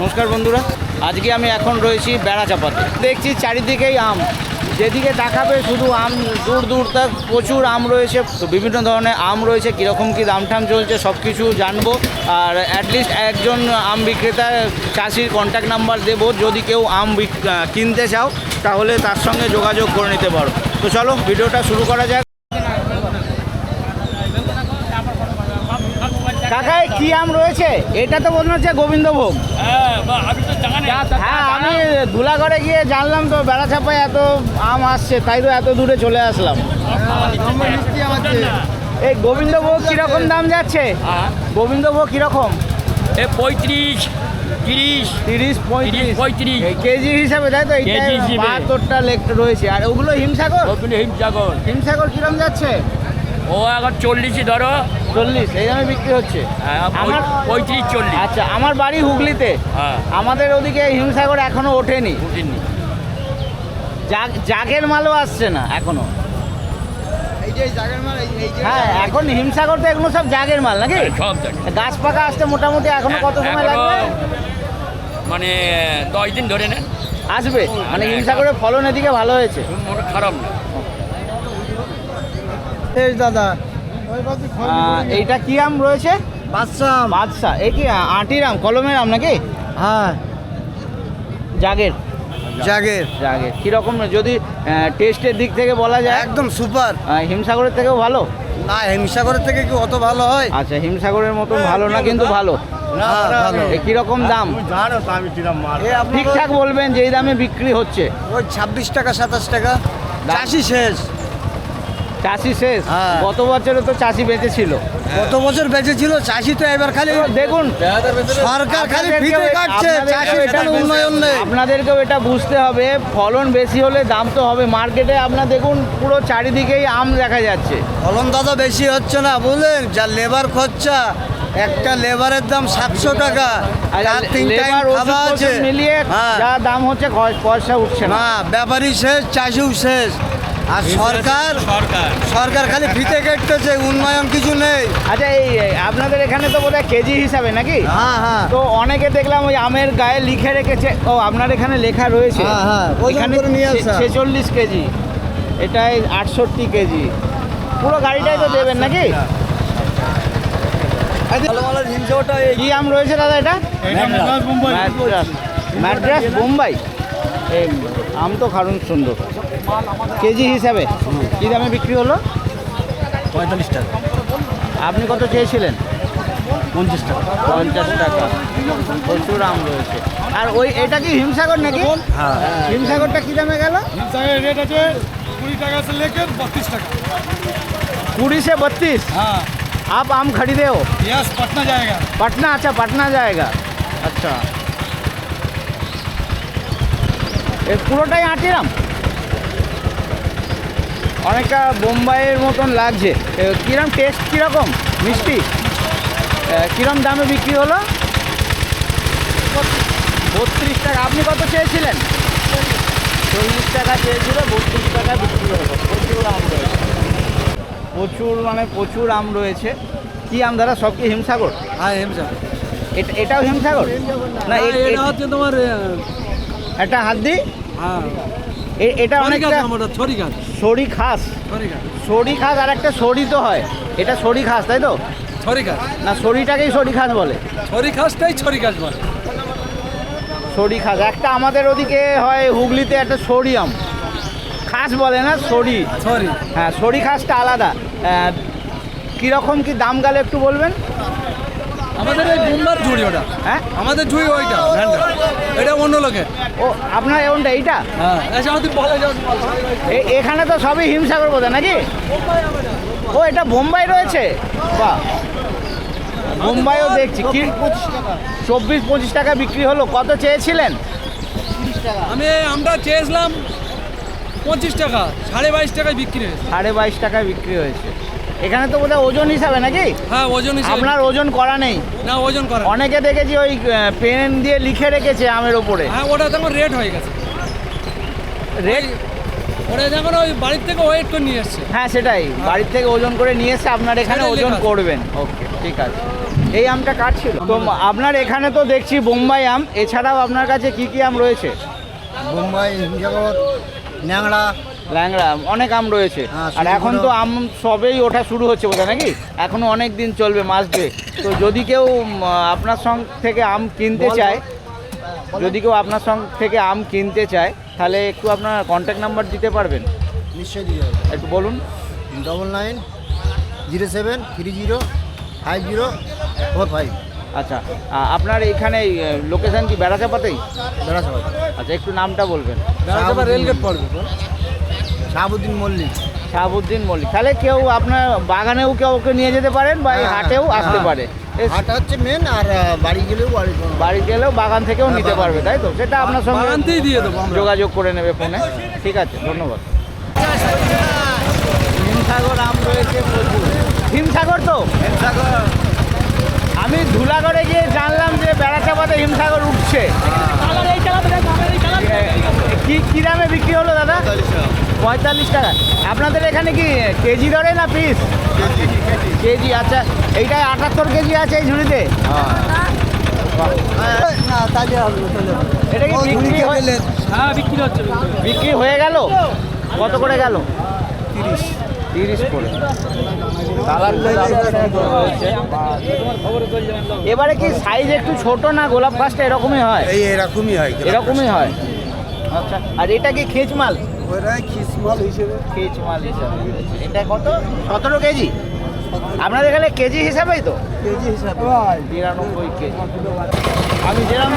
নমস্কার বন্ধুরা, আজকে আমি এখন রয়েছি বেড়াচাপাতে দেখছি চারিদিকেই আম, যেদিকে তাকাবে শুধু আম, দূর দূর তক প্রচুর আম রয়েছে, তো বিভিন্ন ধরনের আম রয়েছে, কীরকম কী দাম টাম চলছে সব কিছু জানব, আর অ্যাটলিস্ট একজন আম বিক্রেতা, চাষির কন্ট্যাক্ট নাম্বার দেবো, যদি কেউ আম কিনতে চাও, তাহলে তার সঙ্গে যোগাযোগ করে নিতে পারো। তো চলো, ভিডিওটা শুরু করা যাক। কাকা এ কি আম রয়েছে? এটা তো মনে হচ্ছে গোবিন্দভোগ। হ্যাঁ আমি তো জানি হ্যাঁ গিয়ে জানলাম তো বেড়া চাপায় এত আম আসছে তাই তো এত দূরে চলে আসলাম। এই গোবিন্দভোগ কীরকম দাম যাচ্ছে? গোবিন্দভোগ কীরকম? এ পঁয়ত্রিশ তিরিশ তিরিশ পঁয়ত্রিশ। পঁয়ত্রিশ। এই কেজি হিসাবে তাই তো? হিসেবে। বাহাত্তরটা লেখ রয়েছে। আর ওগুলো হিমসাগর? ওগুলো হিমসাগর। হিমসাগর কিরম যাচ্ছে? ও এখন চল্লিশই ধরো। চল্লিশ এই দামে বিক্রি হচ্ছে? হ্যাঁ, আমার পঁয়ত্রিশ চল্লিশ। আচ্ছা আমার বাড়ি হুগলিতে। হ্যাঁ। আমাদের ওদিকে হিমসাগর এখনও ওঠেনি। জাগ জাগের মালও আসছে না এখনও। হ্যাঁ এখন হিমসাগর তো এগুলো সব জাগের মাল নাকি? হ্যাঁ, গাছ পাকা আসতে মোটামুটি এখনও কত সময় লাগবে? মানে দশ দিন ধরে নেন আসবে। মানে হিমসাগরের ফলন এদিকে ভালো হয়েছে। খারাপ না। এই দাদা। এইটা কি আম রয়েছে? বাদশা বাদশা এই কি আটির আম কলমের আম নাকি? হ্যাঁ। জাগের। জাগের। জাগের। কীরকম যদি টেস্টের দিক থেকে বলা যায় একদম সুপার। হিমসাগরের থেকেও ভালো? না হিমসাগরের থেকে কি অত ভালো হয়? আচ্ছা হিমসাগরের মতো ভালো না কিন্তু ভালো। না ভালো। কীরকম দাম? ঠিকঠাক বলবেন যেই দামে বিক্রি হচ্ছে। ওই ছাব্বিশ টাকা সাতাশ টাকা। চাষি শেষ। চাষি শেষ। হ্যাঁ। গত বছরে তো চাষি বেঁচে ছিল। কত বছর বেঁচে ছিল চাষি তো এবার খালি দেখুন সরকার খালি ফিতে কাটছে এটা কোনো উন্নয়ন নেই। আপনাদেরকেও এটা বুঝতে হবে ফলন বেশি হলে দাম তো হবে। মার্কেটে আপনার দেখুন পুরো চারিদিকেই আম দেখা যাচ্ছে। ফলন দাদা বেশি হচ্ছে না বুঝলেন? যা লেবার খরচা একটা লেবারের দাম সাতশো টাকা। আর তিন টাইম খাওয়া আছে। মিলিয়ে হ্যাঁ। যা দাম হচ্ছে পয়সা উঠছে না। না ব্যাপারী শেষ চাষিও শেষ। আর সরকার সরকার সরকার খালি ফিতে কেটতেছে উন্নয়ন কিছু নেই আচ্ছা এই আপনাদের এখানে তো বোধহয় কেজি হিসাবে নাকি হ্যাঁ হ্যাঁ তো অনেকে দেখলাম ওই আমের গায়ে লিখে রেখেছে ও আপনার এখানে লেখা রয়েছে হ্যাঁ, হ্যাঁ, এখানে। ছেচল্লিশ কেজি এটাই আটষট্টি কেজি পুরো গাড়িটাই তো দেবেন নাকি কি আম রয়েছে দাদা এটা ম্যাড্রাস ম্যাড্রাস বোম্বাই এই আম তো খারুন সুন্দর কেজি হিসাবে কী দামে বিক্রি হলো পঁয়তাল্লিশ টাকা আপনি কত চেয়েছিলেন পঞ্চাশ টাকা পঞ্চাশ টাকা প্রচুর আম রয়েছে আর ওই এটা কি হিমসাগর নাকি হ্যাঁ হিমসাগরটা কি দামে গেল রেট আছে কুড়ি টাকা से लेकर बत्तीस টাকা कुड़ी से बत्तीस हाँ आप आम खरीदे हो यस पटना जाएगा पटना अच्छा पटना जाएगा अच्छा এ পুরোটাই আটিরাম অনেকটা বোম্বাইয়ের মতন লাগছে। এ, কিরম টেস্ট কীরকম? মিষ্টি? এ, কিরম দামে বিক্রি হলো? বত্রিশ টাকা। আপনি কত চেয়েছিলেন? চল্লিশ টাকা চেয়েছিল বত্রিশ টাকা বিক্রি হলো। প্রচুর আম রয়েছে। প্রচুর মানে প্রচুর আম রয়েছে। কি আম দাদা? সব কি হিমসাগর? হ্যাঁ হিমসাগর। এটা- এটাও হিমসাগর? না এটা হচ্ছে তোমার একটা হাত দি হ্যাঁ। এটা অনেকটা সরি খাস সরি খাস আর একটা সরি তো হয়। এটা সরি খাস তাই তো? ছড়ি গাছ না সরিটাকেই সরি খাস বলে। ছড়ি গাছটাই ছড়ি গাছ বলে। সরি খাস একটা আমাদের ওদিকে হয় হুগলিতে একটা সরি আম খাস বলে না সরি। ছড়ি হ্যাঁ সরি খাসটা আলাদা কীরকম কি দাম গেলে একটু বলবেন? আমাদের ওই বোম্বার ঝুড়ি ওটা। হ্যাঁ? আমাদের ঝুড়ি ওইটা ভ্যানটা। এটা অন্য লোকের। ও আপনার এমনটা এইটা? হ্যাঁ এসে আমাদের বলে যাও এখানে তো সবই হিমসাগর বোধহয় নাকি? ও এটা বোম্বাই রয়েছে? বাহ। বোম্বাইও দেখছি। কি? চব্বিশ পঁচিশ টাকা বিক্রি হলো। কত চেয়েছিলেন? আমি আমরা চেয়েছিলাম পঁচিশ টাকা সাড়ে বাইশ টাকায় বিক্রি হয়েছে। সাড়ে বাইশ টাকায় বিক্রি হয়েছে। এখানে তো বোধহয় ওজন হিসাবে নাকি? হ্যাঁ ওজন হিসাবে। আপনার ওজন করা নেই। না ওজন করা অনেকে দেখেছি ওই পেন দিয়ে লিখে রেখেছে আমের ওপরে। হ্যাঁ ওটা তখন রেট হয়ে গেছে। রেট ওটা যখন ওই বাড়ির থেকে ওয়েট করে নিয়ে এসছে। হ্যাঁ সেটাই। বাড়ির থেকে ওজন করে নিয়ে এসে আপনার এখানে ওজন করবেন। ওকে ঠিক আছে। এই আমটা কাটছিল তো আপনার এখানে তো দেখছি বোম্বাই আম। এছাড়াও আপনার কাছে কি কি আম রয়েছে? বোম্বাই জগৎ ন্যাংড়া ল্যাংড়া আম, অনেক আম রয়েছে। হ্যাঁ, আর এখন তো আম সবেই ওঠা শুরু হচ্ছে বোধহয় নাকি? এখনও অনেক দিন চলবে মাস দুয়েক তো যদি কেউ আপনার সঙ্গ থেকে আম কিনতে চায় যদি কেউ আপনার সঙ্গ থেকে আম কিনতে চায় তাহলে একটু আপনার কন্ট্যাক্ট নাম্বার দিতে পারবেন। নিশ্চয়ই দিয়ে একটু বলুন। Double nine zero seven three zero five zero four five আচ্ছা আপনার এখানে লোকেশন কি বেড়াচাপাতেই? বেড়াতে আচ্ছা একটু নামটা বলবেন। বেড়াচাপা রেলগেট পড়বে। শাহাবুদ্দিন মল্লিক। শাহাবুদ্দিন মল্লিক। তাহলে কেউ আপনার বাগানেও কেউ ওকে নিয়ে যেতে পারেন বা এই হ্যাঁ, হাটেও আসতে হ্যাঁ। পারে। হাট হচ্ছে মেন আর বাড়ি গেলেও বাড়ি বাড়ি গেলেও বাগান থেকেও হ্যাঁ, নিতে পারবে তাই তো? সেটা আপনার সঙ্গে দিয়ে দেবো যোগাযোগ করে নেবে ফোনে। ঠিক আছে ধন্যবাদ। হিমসাগর আম রয়েছে প্রচুর। হিমসাগর তো? হিমসাগর। আমি ধুলাগড়ে গিয়ে জানলাম যে বেড়াচাপাতে হিমসাগর উঠছে। কি কি দামে বিক্রি হলো দাদা? পঁয়তাল্লিশ টাকা। আপনাদের এখানে কি কেজি দরে না পিস কেজি আচ্ছা। এইটায় আটাত্তর কেজি আছে এই ঝুড়িতে? এটা কি বিক্রি হয়ে হ্যাঁ বিক্রি হচ্ছে বিক্রি হয়ে গেল? কত করে গেল? তিরিশ। তিরিশ করে। এবারে কি সাইজ একটু ছোট না গোলাপ গাছটা এরকমই হয়? এই এরকমই হয় এরকমই হয়। আচ্ছা আর এটা কি খেচ মাল হিসেবে? খেচ মাল হিসাবে। এটা কত? সতেরো কেজি। আপনাদের এখানে কেজি হিসাবেই তো? কেজি হিসাবে। বিরানব্বই কেজি। আমি যেরকম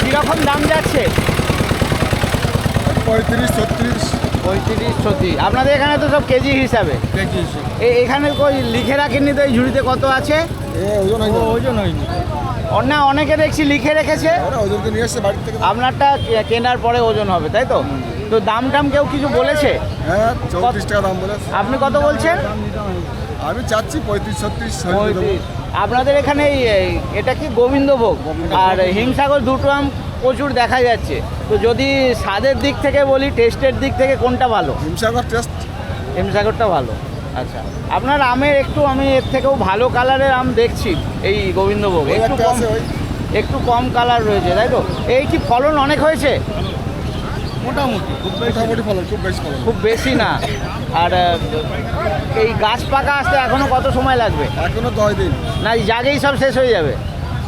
কীরকম দাম যাচ্ছে? পঁয়ত্রিশ ছত্রিশ। পঁয়ত্রিশ ছত্রিশ। আপনাদের এখানে তো সব কেজি হিসাবে। কেজি এ- এখানে কই লিখে রাখেননি তো এই ঝুড়িতে কত আছে? ওজন হয়নি। ওজন হয়নি। অন্য অনেকে দেখছি লিখে রেখেছে। ওজনকে নিয়ে এসছে বাড়ি থেকে আপনারটা কেনার পরে ওজন হবে তাই তো? তো দাম টাম কেউ কিছু বলেছে? হ্যাঁ চৌত্রিশ টাকা দাম বলে আপনি কত বলছেন? আমি চাচ্ছি পঁয়ত্রিশ ছত্রিশ আপনাদের এখানে এটা কি গোবিন্দভোগ। আর হিমসাগর দুটো আম প্রচুর দেখা যাচ্ছে। তো যদি স্বাদের দিক থেকে বলি টেস্টের দিক থেকে কোনটা ভালো? হিমসাগর টেস্ট। হিমসাগরটা ভালো। আচ্ছা। আপনার আমের একটু আমি এর থেকেও ভালো কালারের আম দেখছি এই গোবিন্দভোগ। একটু কম একটু কম কালার রয়েছে তাই তো? এই কি ফলন অনেক হয়েছে? মোটামুটি খুব মোটামুটি ফলন খুব বেশি ফলন। খুব বেশি না। আর এই গাছ পাকা আসতে এখনও কত সময় লাগবে? এখনও দশ দিন। না এই জাগেই সব শেষ হয়ে যাবে।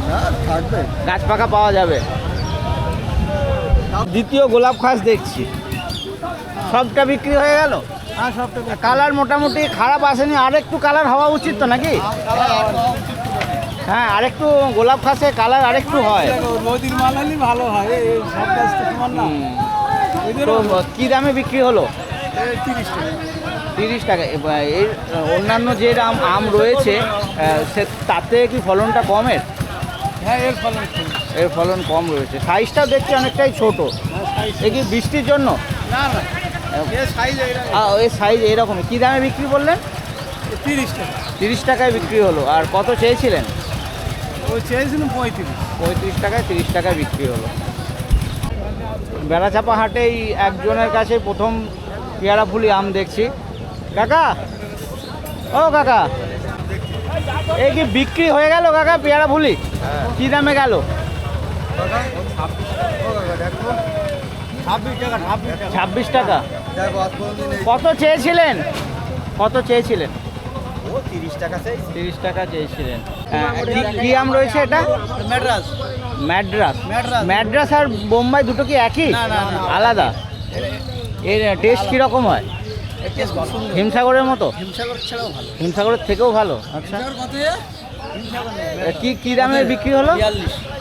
হ্যাঁ থাকবে। গাছ পাকা পাওয়া যাবে। দ্বিতীয় গোলাপ খাস দেখছি। সবটা বিক্রি হয়ে গেল? কালার মোটামুটি খারাপ আসেনি। আর একটু কালার হওয়া উচিত তো নাকি? হ্যাঁ আরেকটু গোলাপ খাসে কালার আরেকটু হয়। নদীর মাল হলে ভালো হয়। এই কি দামে বিক্রি হলো? তিরিশ টাকা। এর অন্যান্য যে আম আম রয়েছে সে তাতে কি ফলনটা কমের? হ্যাঁ এর ফলন কম। এর ফলন কম রয়েছে। সাইজটাও দেখছি অনেকটাই ছোট। এ কি বৃষ্টির জন্য? না না। এর সাইজ এরকমই। কী দামে বিক্রি করলেন? তিরিশ টাকা। তিরিশ টাকায় বিক্রি হলো। আর কত চেয়েছিলেন? ও চেয়েছিলাম পঁয়ত্রিশ। পঁয়ত্রিশ টাকায় তিরিশ টাকায় বিক্রি হলো। বেড়াচাপা হাটেই একজনের কাছে প্রথম পেয়ারা ফুলি আম দেখছি। কাকা? ও কাকা এই কি বিক্রি হয়ে গেল কাকা পেয়ারা ফুলি? কি দামে গেল? ছাব্বিশ টাকা। ছাব্বিশ টাকা। কত চেয়েছিলেন? কত চেয়েছিলেন? তিরিশ টাকা চেয়েছিলেন। হ্যাঁ, কি- কি আম রয়েছে এটা? ম্যাড্রাস। ম্যাড্রাস। আর বোম্বাই দুটো কি একই। আলাদা? এর টেস্ট কীরকম হয়? হিমসাগরের মতো? হিমসাগরের থেকেও ভালো। আচ্ছা। কি কি দামে বিক্রি হলো?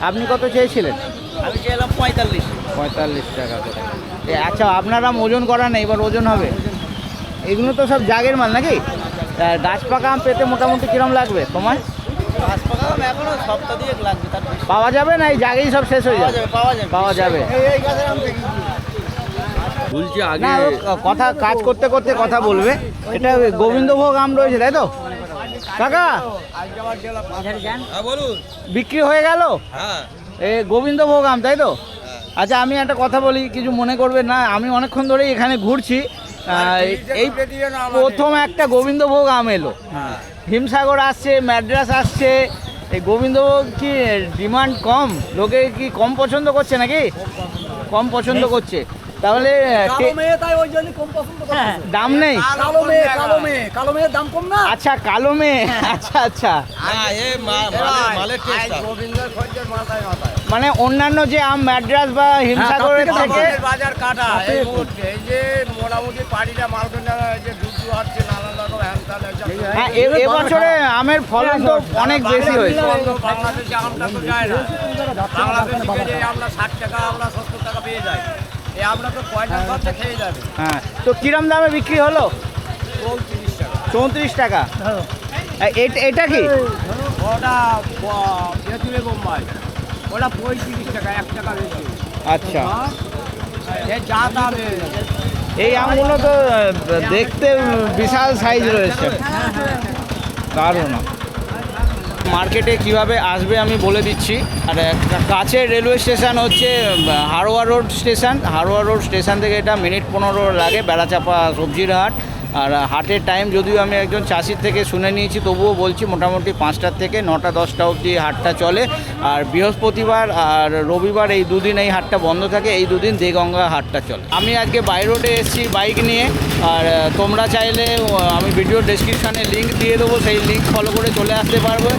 আপনি কত চেয়েছিলেন? আমি চাইলাম পঁয়তাল্লিশ। পঁয়তাল্লিশ টাকা আচ্ছা আপনারা ওজন করা নেই এবার ওজন হবে। এগুলো তো সব জাগের মাল নাকি? গাছ পাকা আম পেতে মোটামুটি কিরম লাগবে সময় বেশি। পাওয়া যাবে না? এই জাগেই সব শেষ হয়ে যাবে। যাবে পাওয়া যাবে। পাওয়া যাবে। এই এই গাছের আম দেখি। বলছি না কথা কাজ করতে করতে কথা বলবে। এটা গোবিন্দভোগ আম রয়েছে তাই তো? কাকা। বিক্রি হয়ে গেল? এ গোবিন্দভোগ আম তাই তো? আচ্ছা আমি একটা কথা বলি কিছু মনে করবে না আমি অনেকক্ষণ ধরেই এখানে ঘুরছি। এই প্রথম একটা গোবিন্দভোগ আম এলো। হিমসাগর আসছে ম্যাড্রাস আসছে এই গোবিন্দভোগ কি ডিমান্ড কম? লোকে কি কম পছন্দ করছে নাকি? কম পছন্দ করছে। তাহলে দাম নেই। কালো মেয়ে কালো মেয়ে কালো মেয়ের দাম কম না? আচ্ছা কালো মেয়ে আচ্ছা আচ্ছা। মানে অন্যান্য যে আম ম্যাড্রাস বা হিমসাগরের থেকে বাজার কাটা এই মুহূর্তে এই যে মোটামুটি পাড়িটা মালকোনা এই যে দুধ হচ্ছে নানান রকম এইসব। হ্যাঁ এবছরে আমের ফলন তো অনেক বেশি হয়েছে। বাংলাদেশে আমটা তো যায় না। বাংলাদেশ আমরা ষাট টাকা আমরা সত্তর টাকা পেয়ে যাই। আমরা তো পয়সা খরচা খেয়ে যাবে। হ্যাঁ। তো কিরম দামে বিক্রি হলো? চৌত্রিশ টাকা। চৌত্রিশ টাকা? এ- এট- এটা কি? ওটা বেতুরে বোম্বাই। ওটা পঁয়ত্রিশ টাকা এক টাকা বেশি। আচ্ছা। এ যা দাম এই আমগুলো তো দেখতে বিশাল সাইজ রয়েছে। দারুণ। মার্কেটে কীভাবে আসবে আমি বলে দিচ্ছি। আর কাছের রেলওয়ে স্টেশন হচ্ছে Haroa road station. Haroa road station থেকে এটা মিনিট পনেরো লাগে বেড়াচাপা সবজির হাট আর হাটের টাইম যদিও আমি একজন চাষির থেকে শুনে নিয়েছি, তবুও বলছি মোটামুটি পাঁচটার থেকে নটা, দশটা অবধি হাটটা চলে। আর বৃহস্পতিবার আর রবিবার এই দুদিন এই হাটটা বন্ধ থাকে, এই দুদিন দেগঙ্গা হাটটা চলে। আমি আজকে বাই রোডে এসেছি বাইক নিয়ে, আর তোমরা চাইলে আমি ভিডিও ডেসক্রিপশানে লিঙ্ক দিয়ে দেবো, সেই লিঙ্ক ফলো করে চলে আসতে পারবে।